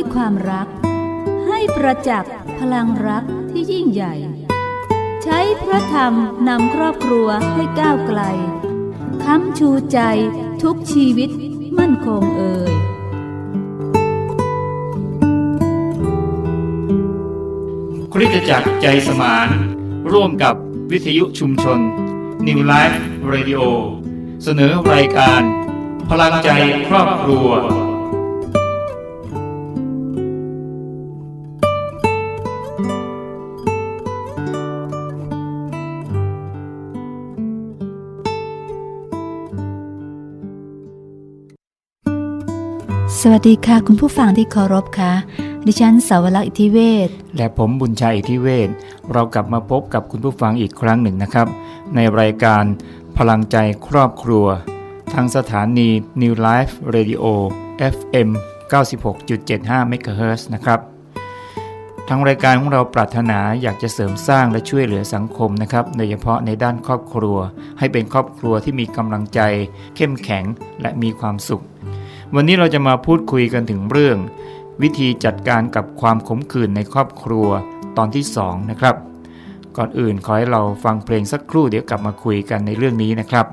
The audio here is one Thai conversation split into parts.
ด้วยความรัก ให้ประจักษ์พลังรักที่ยิ่งใหญ่ ใช้พระธรรมนำครอบครัวให้ก้าวไกล ค้ำชูใจทุกชีวิตมั่นคงเอ่ยคริสตจักรใจสมาน ร่วมกับวิทยุชุมชน New Life Radio เสนอรายการ พลังใจครอบครัว สวัสดีค่ะ คุณผู้ฟังที่เคารพค่ะ ดิฉันสาวลักษณ์อิทธิเวศและผมบุญชัยอิทธิเวศเรากลับมาพบกับคุณผู้ฟังอีกครั้งหนึ่งนะครับ ในรายการพลังใจครอบครัว ทางสถานี New Life Radio FM 96.75 MHz นะครับทางรายการของเราปรารถนาอยากจะเสริมสร้างและช่วยเหลือสังคมนะครับโดยเฉพาะในด้านครอบครัว ให้เป็นครอบครัวที่มีกำลังใจ เข้มแข็งและมีความสุข วันนี้เราจะมาพูดคุยกันถึงเรื่อง วิธีจัดการกับความขมขื่นในครอบครัวตอนที่ 2 นะครับ ก่อนอื่นขอให้เราฟังเพลงสักครู่เดี๋ยวกลับมาคุยกันในเรื่องนี้นะครับ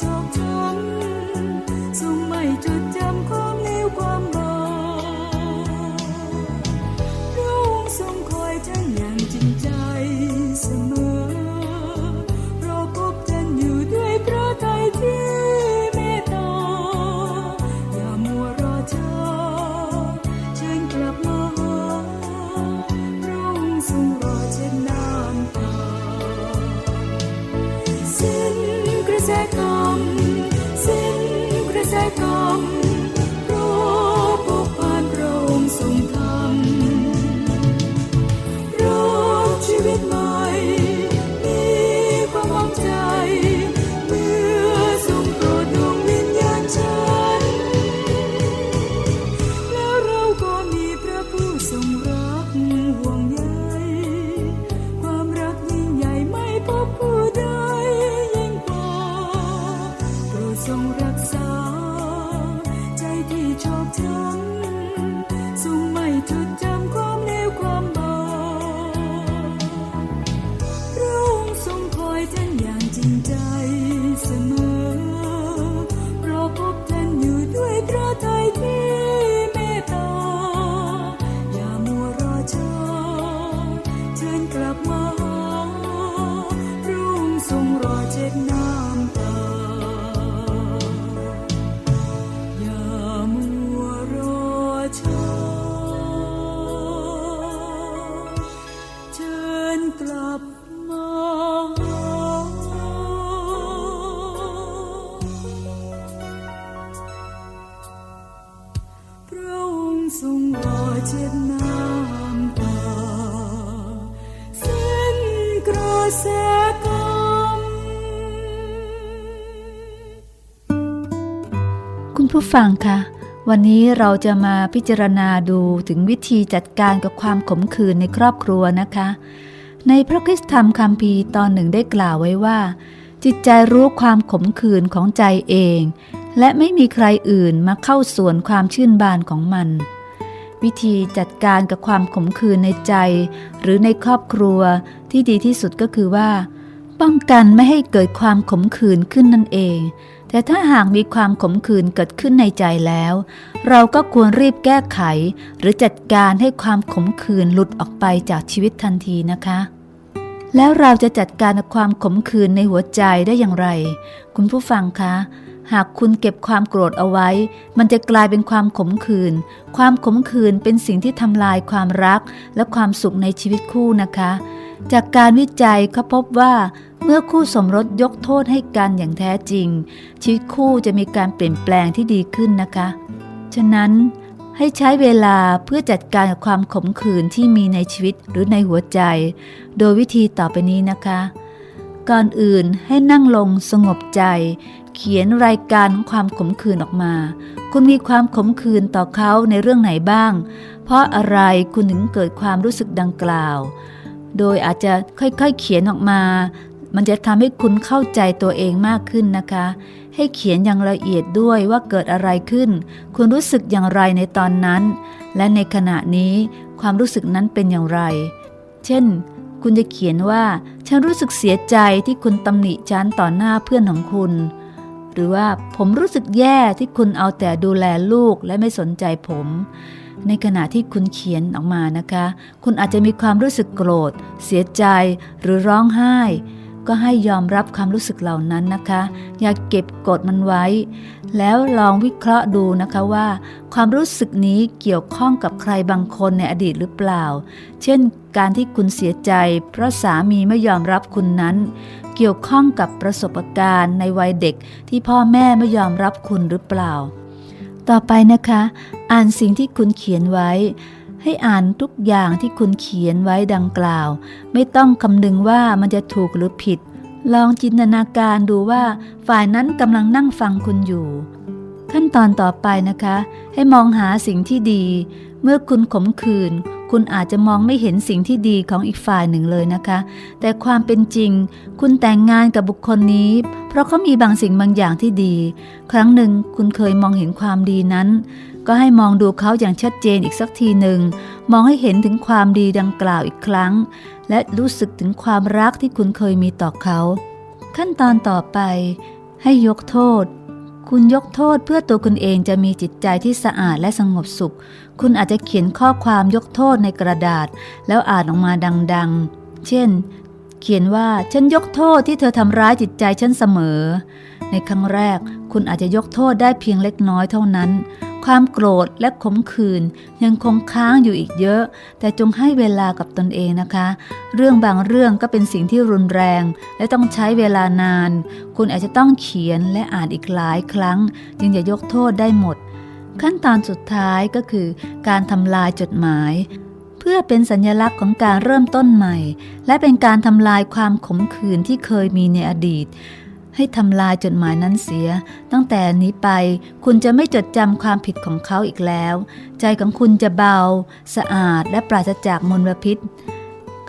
ที่ชอบ ผู้ฟังคะวันนี้เราจะมาพิจารณาดูถึงวิธีจัดการกับความขมขื่นในครอบครัวนะคะ ในพระคริสธรรมคัมภีร์ตอนหนึ่งได้กล่าวไว้ว่า จิตใจรู้ความขมขื่นของใจเอง และไม่มีใครอื่นมาเข้าส่วนความชื่นบานของมัน วิธีจัดการกับความขมขื่นในใจ หรือในครอบครัวที่ดีที่สุดก็คือว่า ป้องกันไม่ให้เกิดความขมขื่นขึ้นนั่นเอง แต่ถ้าหากมีความขมขื่นเกิดขึ้นในใจแล้ว เราก็ควรรีบแก้ไข หรือจัดการให้ความขมขื่นหลุดออกไปจากชีวิตทันทีนะคะ แล้วเราจะจัดการกับความขมขื่นในหัวใจได้อย่างไร คุณผู้ฟังคะหากคุณเก็บความโกรธเอาไว้ มันจะกลายเป็นความขมขื่น ความขมขื่นเป็นสิ่งที่ทำลายความรักและความสุขในชีวิตคู่นะคะ จากการวิจัยเขาพบว่า เมื่อคู่สมรสยกโทษให้กันอย่างแท้จริง ชีวิตคู่จะมีการเปลี่ยนแปลงที่ดีขึ้นนะคะ ฉะนั้นให้ใช้เวลาเพื่อจัดการกับความขมขื่นที่มีในชีวิตหรือในหัวใจ โดยวิธีต่อไปนี้นะคะ ก่อนอื่นให้นั่งลงสงบใจ เขียนรายการของความขมขื่นออกมา คุณมีความขมขื่นต่อเขาในเรื่องไหนบ้าง เพราะอะไรคุณถึงเกิดความรู้สึกดังกล่าว โดยอาจจะค่อยๆเขียนออกมา มันจะทำให้คุณเข้าใจตัวเองมากขึ้นนะคะ ให้เขียนอย่างละเอียดด้วยว่าเกิดอะไรขึ้น คุณรู้สึกอย่างไรในตอนนั้น และในขณะนี้ความรู้สึกนั้นเป็นอย่างไร เช่น คุณจะเขียนว่า ฉันรู้สึกเสียใจที่คุณตำหนิฉันต่อหน้าเพื่อนของคุณ หรือว่าผมรู้สึกแย่ที่คุณเอาแต่ดูแลลูกและไม่สนใจผมในขณะที่คุณเขียนออกมานะคะ คุณอาจจะมีความรู้สึกโกรธ เสียใจ หรือร้องไห้ ก็ให้ยอมรับความรู้สึกเหล่านั้นนะคะ อย่าเก็บกดมันไว้ แล้วลองวิเคราะห์ดูนะคะว่า ความรู้สึกนี้เกี่ยวข้องกับใครบางคนในอดีตหรือเปล่า เช่น การที่คุณเสียใจ เพราะสามีไม่ยอมรับคุณนั้น เกี่ยวข้องกับประสบการณ์ในวัยเด็กที่พ่อแม่ไม่ยอมรับคุณหรือเปล่า ต่อไปนะคะ อ่านสิ่งที่คุณเขียนไว้ ให้อ่านทุกอย่างที่คุณเขียนไว้ดังกล่าว ไม่ต้องคำนึงว่ามันจะถูกหรือผิด ลองจินตนาการดูว่าฝ่ายนั้นกำลังนั่งฟังคุณอยู่ ขั้นตอนต่อไปนะคะ ให้มองหาสิ่งที่ดี เมื่อคุณขมขื่นคุณอาจจะมองไม่เห็นสิ่งที่ดีของอีกฝ่ายหนึ่งเลยนะคะ แต่ความเป็นจริง คุณแต่งงานกับบุคคลนี้ เพราะเขามีบางสิ่งบางอย่างที่ดี ครั้งหนึ่งคุณเคยมองเห็นความดีนั้น ก็ให้มองดูเขาอย่างชัดเจนอีกสักทีหนึ่ง มองให้เห็นถึงความดีดังกล่าวอีกครั้ง และรู้สึกถึงความรักที่คุณเคยมีต่อเขา ขั้นตอนต่อไป ให้ยกโทษ คุณยกโทษเพื่อตัวคุณเองจะมีจิตใจที่สะอาดและสงบสุข คุณอาจจะเขียนข้อความยกโทษในกระดาษ แล้วอ่านออกมาดังๆ เช่น เขียนว่าฉันยกโทษที่เธอทำร้ายจิตใจฉันเสมอ ในครั้งแรกคุณอาจจะยกโทษได้เพียงเล็กน้อยเท่านั้น ความโกรธและขมขื่นยังคงค้างอยู่อีกเยอะ แต่จงให้เวลากับตนเองนะคะ เรื่องบางเรื่องก็เป็นสิ่งที่รุนแรง และต้องใช้เวลานาน คุณอาจจะต้องเขียนและอ่านอีกหลายครั้ง จึงจะยกโทษได้หมด ขั้นตอนสุดท้ายก็คือ การทำลายจดหมายเพื่อเป็นสัญลักษณ์ของการเริ่มต้นใหม่ และเป็นการทำลายความขมขื่นที่เคยมีในอดีต ให้ทำลายจดหมายนั้นเสีย ตั้งแต่นี้ไปคุณจะไม่จดจำความผิดของเขาอีกแล้ว ใจของคุณจะเบา สะอาดและปราศจากมลพิษ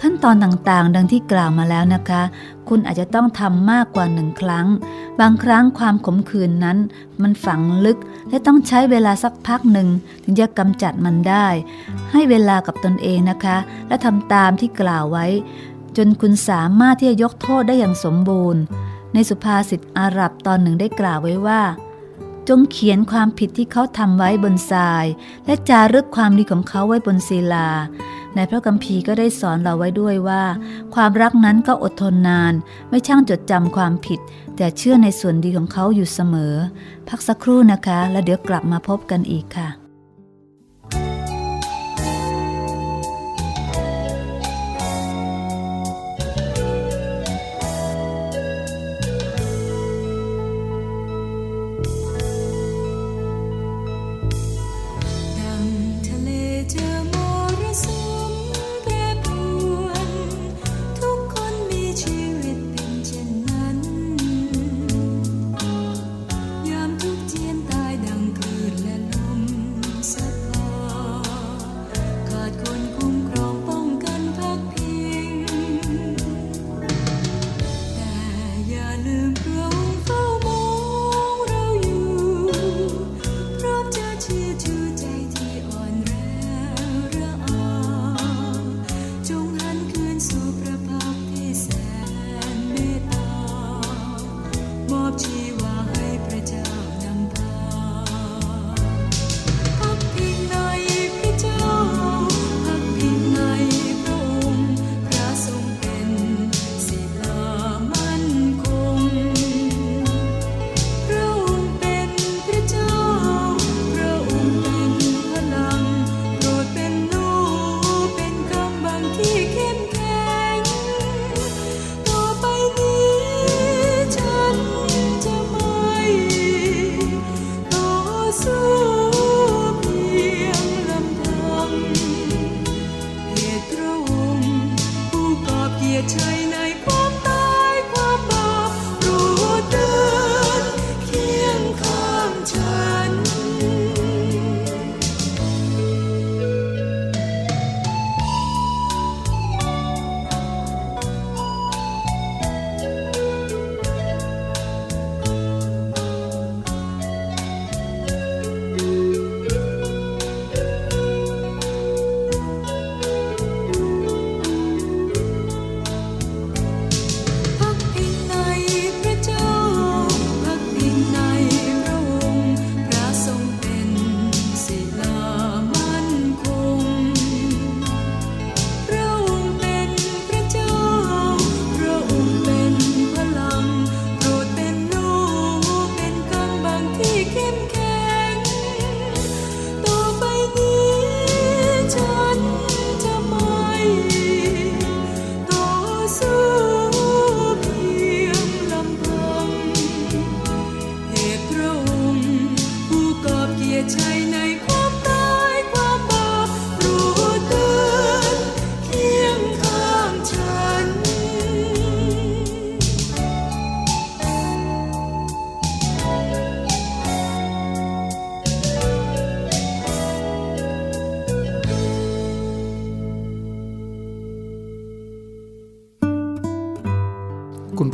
ขั้นตอนต่างๆ ดังที่กล่าวมาแล้วนะคะ คุณอาจจะต้องทำมากกว่าหนึ่งครั้ง บางครั้งความขมขื่นนั้น มันฝังลึกและต้องใช้เวลาสักพักหนึ่ง ถึงจะกำจัดมันได้ ให้เวลากับตนเองนะคะ และทำตามที่กล่าวไว้ จนคุณสามารถที่จะยกโทษได้อย่างสมบูรณ์ ในสุภาษิตอาหรับตอนหนึ่งได้กล่าวไว้ว่า จงเขียนความผิดที่เขาทำไว้บนทราย และจารึกความดีของเขาไว้บนศิลา ในพระคัมภีร์ก็ได้สอนเราไว้ด้วยว่า ความรักนั้นก็อดทนนาน ไม่ช่างจดจำความผิด แต่เชื่อในส่วนดีของเขาอยู่เสมอ พักสักครู่นะคะ แล้วเดี๋ยวกลับมาพบกันอีกค่ะ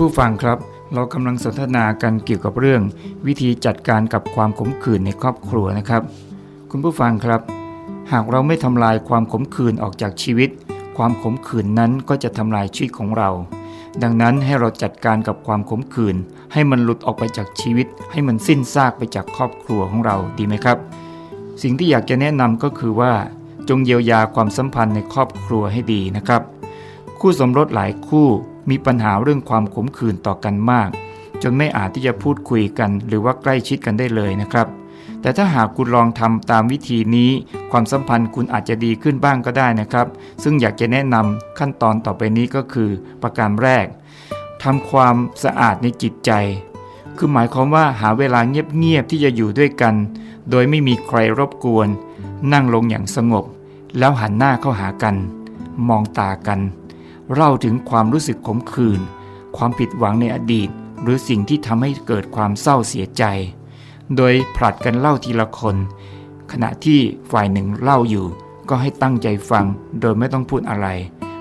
ผู้ฟังครับ เรากำลังสนทนากันเกี่ยวกับเรื่อง วิธีจัดการกับความขมขื่นในครอบครัวนะครับ คุณผู้ฟังครับ หากเราไม่ทำลายความขมขื่นออกจากชีวิต ความขมขื่นนั้นก็จะทำลายชีวิตของเรา ดังนั้นให้เราจัดการกับความขมขื่นให้มันหลุดออกไปจากชีวิต ให้มันสิ้นซากไปจากครอบครัวของเราดีไหมครับ สิ่งที่อยากจะแนะนำก็คือว่า จงเยียวยาความสัมพันธ์ในครอบครัวให้ดีนะครับ คู่สมรสหลายคู่ มีปัญหาเรื่องความขมขื่นต่อกันมาก จนไม่อาจที่จะพูดคุยกัน หรือว่าใกล้ชิดกันได้เลยนะครับ แต่ถ้าหากคุณลองทำตามวิธีนี้ ความสัมพันธ์คุณอาจจะดีขึ้นบ้างก็ได้นะครับ ซึ่งอยากจะแนะนำขั้นตอนต่อไปนี้ก็คือ ประการแรกทำความสะอาดในจิตใจ คือหมายความว่าหาเวลาเงียบๆที่จะอยู่ด้วยกัน โดยไม่มีใครรบกวน นั่งลงอย่างสงบ แล้วหันหน้าเข้าหากัน มองตากัน เล่าถึงความรู้สึกขมขื่นความผิดหวังในอดีต หรือสิ่งที่ทำให้เกิดความเศร้าเสียใจ โดยผลัดกันเล่าทีละคน ขณะที่ฝ่ายหนึ่งเล่าอยู่ ก็ให้ตั้งใจฟังโดยไม่ต้องพูดอะไร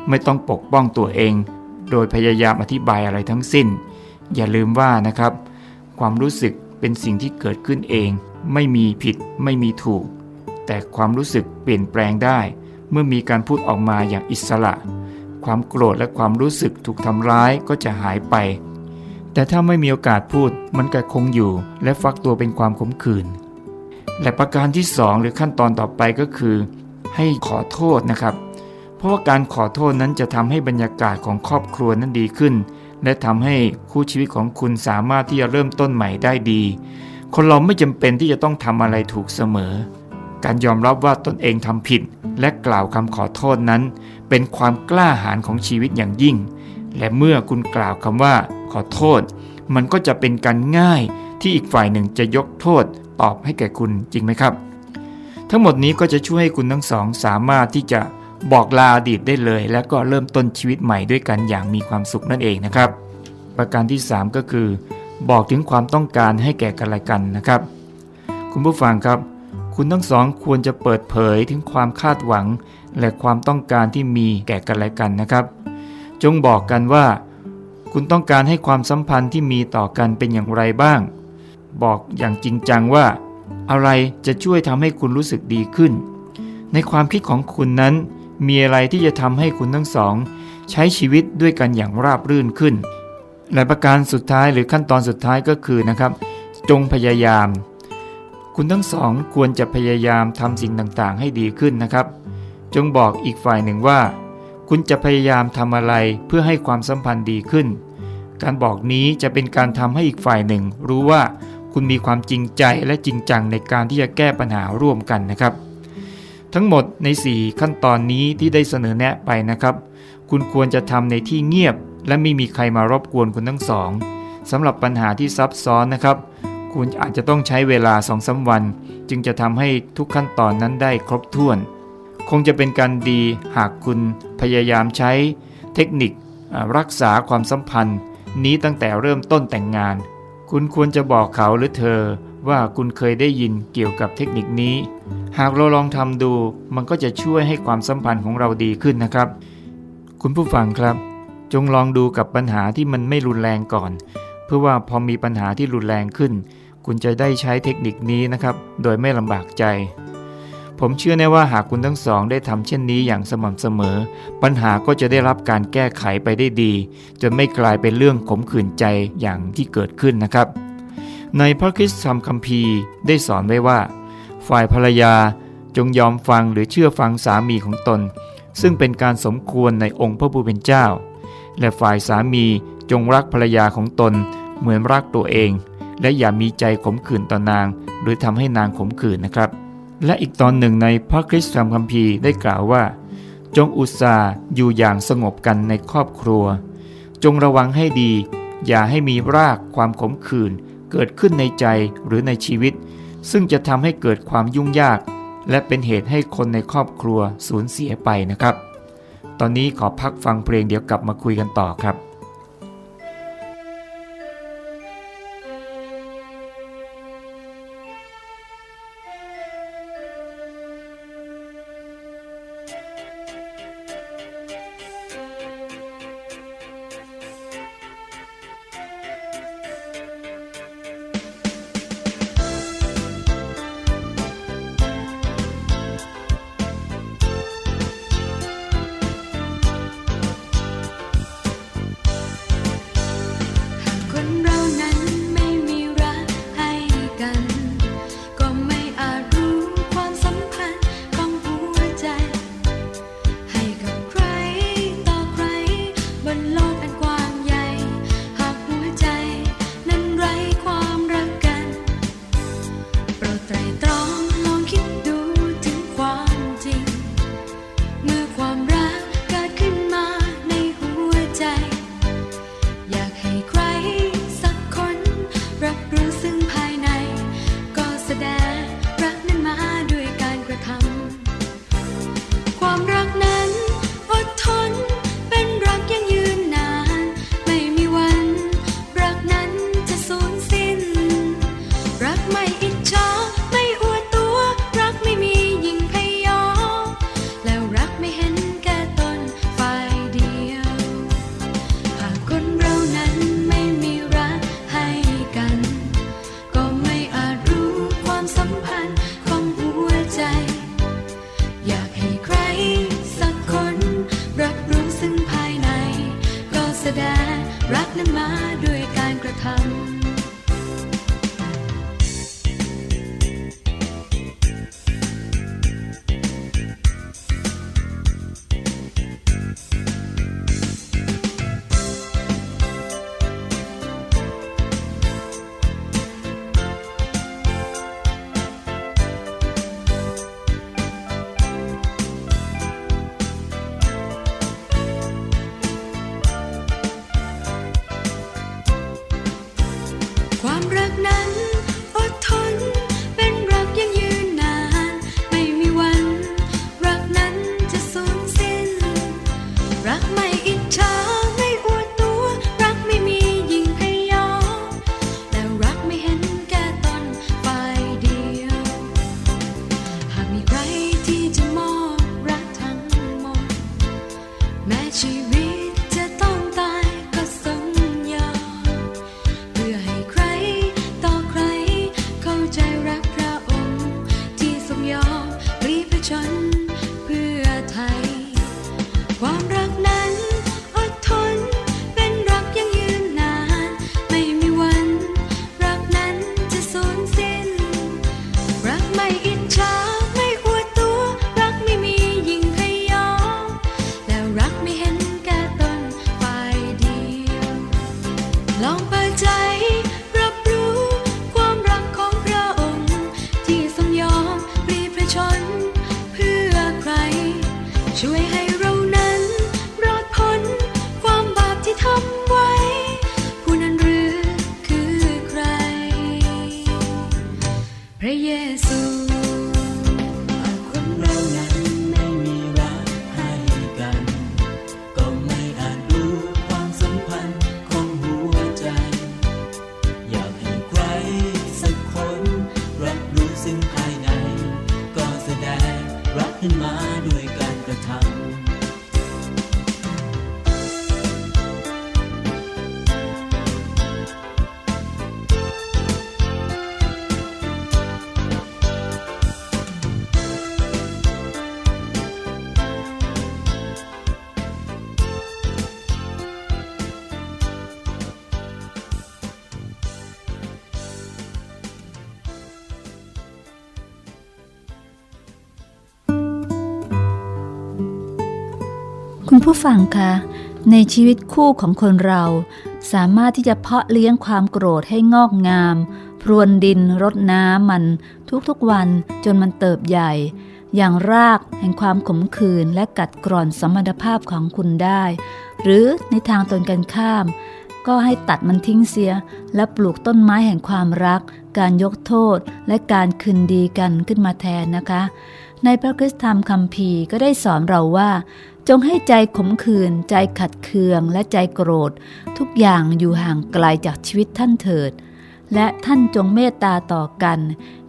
ไม่ต้องปกป้องตัวเอง โดยพยายามอธิบายอะไรทั้งสิ้น อย่าลืมว่านะครับ ความรู้สึกเป็นสิ่งที่เกิดขึ้นเอง ไม่มีผิดไม่มีถูก แต่ความรู้สึกเปลี่ยนแปลงได้ เมื่อมีการพูดออกมาอย่างอิสระ ความโกรธและความรู้สึกถูกทำร้ายก็จะหายไป แต่ถ้าไม่มีโอกาสพูดมันก็คงอยู่ และฟักตัวเป็นความขมขื่นและประการที่ 2 หรือขั้นตอนต่อไปก็คือ ให้ขอโทษนะครับ เพราะว่าการขอโทษนั้นจะทำให้บรรยากาศของครอบครัวนั้นดีขึ้น และทำให้คู่ชีวิตของคุณสามารถที่จะเริ่มต้นใหม่ได้ดี คนเราไม่จำเป็นที่จะต้องทำอะไรถูกเสมอ การยอมรับว่าตนเองทำผิด และกล่าวคำขอโทษนั้น เป็นความกล้าหาญของชีวิตอย่างยิ่ง และเมื่อคุณกล่าวคำว่าขอโทษ มันก็จะเป็นการง่ายที่อีกฝ่ายหนึ่งจะยกโทษตอบให้แก่คุณจริงไหมครับ ทั้งหมดนี้ก็จะช่วยให้คุณทั้งสองสามารถที่จะบอกลาอดีตได้เลย และก็เริ่มต้นชีวิตใหม่ด้วยกันอย่างมีความสุขนั่นเองนะครับ ประการที่ 3 ก็คือ บอกถึงความต้องการให้แก่กันและกันนะครับ คุณผู้ฟังครับ คุณทั้งสองควรจะเปิดเผยถึงความคาดหวัง และความต้องการที่มีแก่กันและกันนะครับ จงบอกกันว่า คุณต้องการให้ความสัมพันธ์ที่มีต่อกันเป็นอย่างไรบ้าง บอกอย่างจริงจังว่า อะไรจะช่วยทำให้คุณรู้สึกดีขึ้น ในความคิดของคุณนั้น มีอะไรที่จะทำให้คุณทั้งสอง ใช้ชีวิตด้วยกันอย่างราบรื่นขึ้น และประการสุดท้ายหรือขั้นตอนสุดท้ายก็คือนะครับ จงพยายาม คุณทั้งสองควรจะพยายามทำสิ่งต่างๆ ให้ดีขึ้นนะครับ จงบอกอีกฝ่ายหนึ่งว่า คุณจะพยายามทำอะไรเพื่อให้ความสัมพันธ์ดีขึ้น การบอกนี้จะเป็นการทำให้อีกฝ่ายหนึ่ง รู้ว่าคุณมีความจริงใจและจริงจังในการที่จะแก้ปัญหาร่วมกันนะครับ ทั้งหมดใน 4 ขั้นตอนนี้ที่ได้เสนอแนะไปนะครับ คุณควรจะทำในที่เงียบ และไม่มีใครมารบกวนคุณทั้งสองสำหรับปัญหาที่ซับซ้อนนะครับ คุณอาจจะต้องใช้เวลา2องสาวัน จึงจะทำให้ทุกขั้นตอนนั้นได้ครบถ้วน คงจะเป็นการดีหากคุณพยายามใช้เทคนิครักษาความสัมพันธ์ นี้ตั้งแต่เริ่มต้นแต่งงาน คุณควรจะบอกเขาหรือเธอว่าคุณเคยได้ยินเกี่ยวกับเทคนิคนี้ หากเราลองทำดู มันก็จะช่วยให้ความสัมพันธ์ของเราดีขึ้นนะครับ คุณผู้ฟังครับ จงลองดูกับปัญหาที่มันไม่รุนแรงก่อน เพื่อว่าพอมีปัญหาที่รุนแรงขึ้น คุณจะได้ใช้เทคนิคนี้นะครับ โดยไม่ลำบากใจ ผมเชื่อแน่ว่าหากคุณทั้งสองได้ทำเช่นนี้อย่างสม่ำเสมอ ปัญหาก็จะได้รับการแก้ไขไปได้ดี จนไม่กลายเป็นเรื่องขมขื่นใจอย่างที่เกิดขึ้นนะครับ ในพระคริสตธรรมคัมภีร์ได้สอนไว้ว่า ฝ่ายภรรยาจงยอมฟังหรือเชื่อฟังสามีของตน ซึ่งเป็นการสมควรในองค์พระผู้เป็นเจ้า และฝ่ายสามีจงรักภรรยาของตนเหมือนรักตัวเอง และอย่ามีใจขมขื่นต่อนาง หรือทำให้นางขมขื่นนะครับ และอีกตอนหนึ่งในพระคริสตธรรมคัมภีร์ได้กล่าวว่า จงอุตส่าห์อยู่อย่างสงบกันในครอบครัว จงระวังให้ดี อย่าให้มีรากความขมขื่นเกิดขึ้นในใจหรือในชีวิต ซึ่งจะทำให้เกิดความยุ่งยาก และเป็นเหตุให้คนในครอบครัวสูญเสียไปนะครับ ตอนนี้ขอพักฟังเพลงเดี๋ยวกลับมาคุยกันต่อครับ หั รักนั้นมาด้วยการกระทำ ผู้ฟังคะในชีวิตคู่ของคนเรา สามารถที่จะเพาะเลี้ยงความโกรธให้งอกงาม พรวนดินรดน้ำมัน ทุกๆวันจนมันเติบใหญ่ อย่างรากแห่งความขมขื่นและกัดกร่อนสมรรถภาพของคุณได้ หรือในทางตรงกันข้าม ก็ให้ตัดมันทิ้งเสีย และปลูกต้นไม้แห่งความรัก การยกโทษและการคืนดีกันขึ้นมาแทนนะคะ ในพระคริสธรรมคัมภีร์ก็ได้สอนเราว่า จงให้ใจขมขื่นใจขัดเคืองและใจโกรธ ทุกอย่างอยู่ห่างไกลจากชีวิตท่านเถิด และท่านจงเมตตาต่อกัน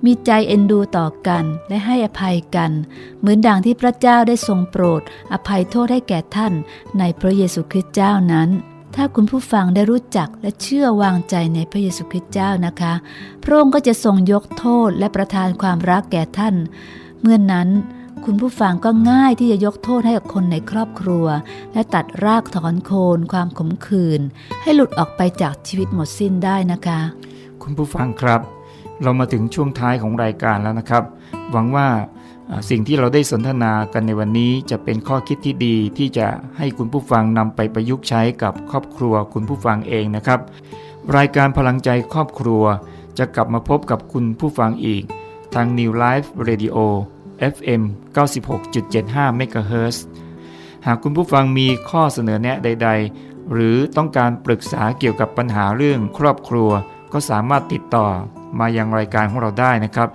มีใจเอ็นดูต่อกันและให้อภัยกัน เหมือนดังที่พระเจ้าได้ทรงโปรด อภัยโทษให้แก่ท่านในพระเยซูคริสต์เจ้านั้น ถ้าคุณผู้ฟังได้รู้จักและเชื่อวางใจในพระเยซูคริสต์เจ้านะคะ พระองค์ก็จะทรงยกโทษและประทานความรักแก่ท่าน เมื่อนนั้นคุณผู้ฟังก็ง่ายที่จะยกโทษให้กับคนในครอบครัว และตัดรากถอนโคนความขมขื่นให้หลุดออกไปจากชีวิตหมดสิ้นได้นะคะ คุณผู้ฟังครับ เรามาถึงช่วงท้ายของรายการแล้วนะครับ หวังว่าอ่า สิ่งที่เราได้สนทนากันในวันนี้จะเป็นข้อคิดที่ดีที่จะให้คุณผู้ฟังนำไปประยุกต์ใช้กับครอบครัวคุณผู้ฟังเองนะครับ รายการพลังใจครอบครัว จะกลับมาพบกับคุณผู้ฟังอีก ทาง New Life Radio FM 96.75 MHz หากคุณผู้ฟังมีข้อเสนอแนะใด ๆ หรือต้องการปรึกษาเกี่ยวกับปัญหาเรื่องครอบครัว ก็สามารถติดต่อมายังรายการของเราได้นะครับ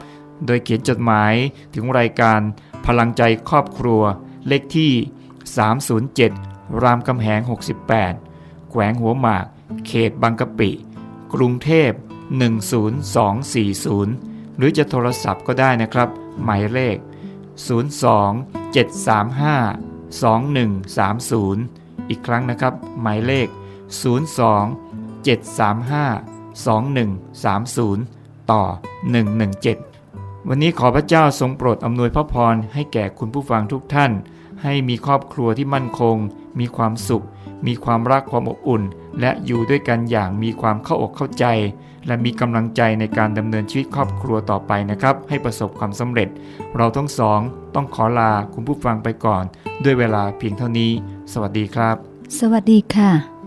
โดยเขียนจดหมายถึงรายการพลังใจครอบครัว เลขที่ 307 รามคำแหง 68 แขวงหัวหมาก เขตบางกะปิ กรุงเทพ 10240 หรือจะโทรศัพท์ก็ได้นะครับ หมายเลข 02 735 2130 อีกครั้งนะครับ หมายเลข 02 735 2130 ต่อ 117 วันนี้ขอพระเจ้าทรงโปรดอำนวยพระพรให้แก่คุณผู้ฟังทุกท่าน ให้มีครอบครัวที่มั่นคง มีความสุข มีความรักความอบอุ่น และอยู่ด้วยกันอย่างมีความเข้าอกเข้าใจ และมีกำลังใจในการดำเนินชีวิตครอบครัวต่อไปนะครับ ให้ประสบความสำเร็จ เราทั้งสองต้องขอลาคุณผู้ฟังไปก่อน ด้วยเวลาเพียงเท่านี้ สวัสดีครับ สวัสดีค่ะ